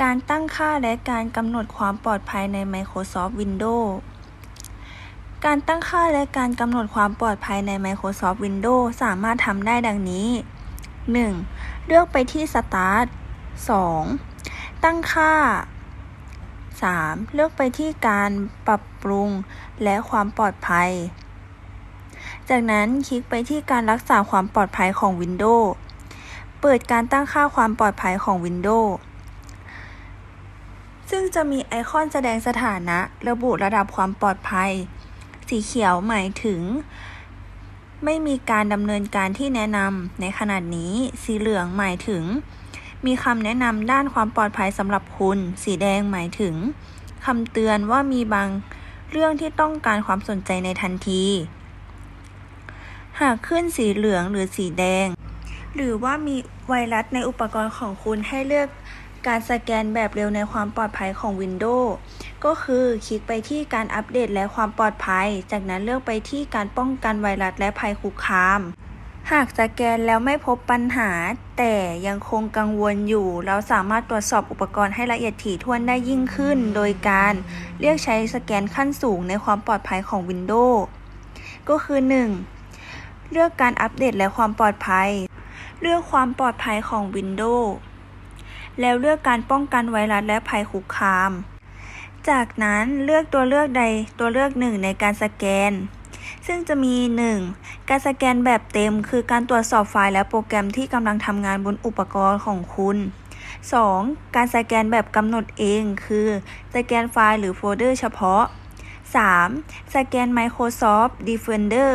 การตั้งค่าและการกำหนดความปลอดภัยใน Microsoft Windows การตั้งค่าและการกำหนดความปลอดภัยใน Microsoft Windows สามารถทำได้ดังนี้ 1. เลือกไปที่ Start 2. ตั้งค่า 3. เลือกไปที่การปรับปรุงและความปลอดภัย จากนั้นคลิกไปที่การรักษาความปลอดภัยของ Windows เปิดการตั้งค่าความปลอดภัยของ Windows ซึ่งจะมีไอคอนแสดงสถานะระบุระดับความปลอดภัย สีเขียวหมายถึง ไม่มีการดำเนินการที่แนะนำในขณะนี้ สีเหลืองหมายถึง มีคำแนะนำด้านความปลอดภัยสำหรับคุณ สีแดงหมายถึงคำเตือนว่ามีบางเรื่องที่ต้องการความสนใจในทันที หากขึ้นสีเหลืองหรือสีแดง หรือว่ามีไวรัสในอุปกรณ์ของคุณให้เลือก การสแกนแบบเร็วในความปลอดภัยของ Windows ก็คือคลิกไปที่การอัปเดตและความปลอดภัย จากนั้นเลือกไปที่การป้องกันไวรัสและภัยคุกคาม หากสแกนแล้วไม่พบปัญหา แต่ยังคงกังวลอยู่ เราสามารถตรวจสอบอุปกรณ์ให้ละเอียดถี่ถ้วนได้ยิ่งขึ้น โดยการเลือกใช้สแกนขั้นสูงในความปลอดภัยของ Windows ก็คือ 1. เลือกการอัปเดตและความปลอดภัย เลือกความปลอดภัยของ Windows แล้วเลือกการป้องกันไวรัสและภัยคุกคาม จากนั้นเลือกตัวเลือกใดตัวเลือกหนึ่งในการสแกน ซึ่งจะมี 1. การสแกนแบบเต็ม คือการตรวจสอบไฟล์และโปรแกรมที่กำลังทำงานบนอุปกรณ์ของคุณ 2. การสแกนแบบกำหนดเอง คือ สแกนไฟล์หรือโฟลเดอร์เฉพาะ 3. สแกน Microsoft Defender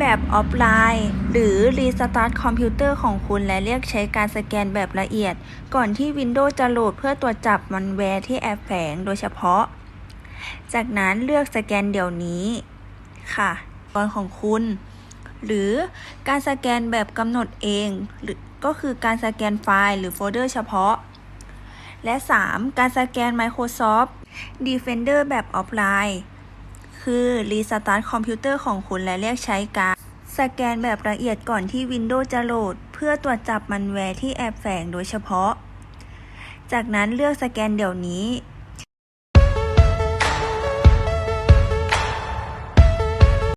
แบบออฟไลน์ หรือรีสตาร์ทคอมพิวเตอร์ของคุณและเรียกใช้การสแกนแบบละเอียด ก่อนที่ Windows จะโหลดเพื่อตรวจจับมันแวร์ที่แอบแฝงโดยเฉพาะ จากนั้นเลือกสแกนเดี๋ยวนี้ ค่ะตอนของคุณ หรือการสแกนแบบกำหนดเองหรือก็คือการสแกนไฟล์หรือโฟลเดอร์เฉพาะ และ 3. การสแกน Microsoft Defender แบบออฟไลน์ คือรีสตาร์ทคอมพิวเตอร์ของคุณและเรียกใช้การสแกนแบบละเอียดก่อนที่ Windows จะโหลด เพื่อตรวจจับมันแวร์ที่แอบแฝงโดยเฉพาะ จากนั้นเลือกสแกนเดี๋ยวนี้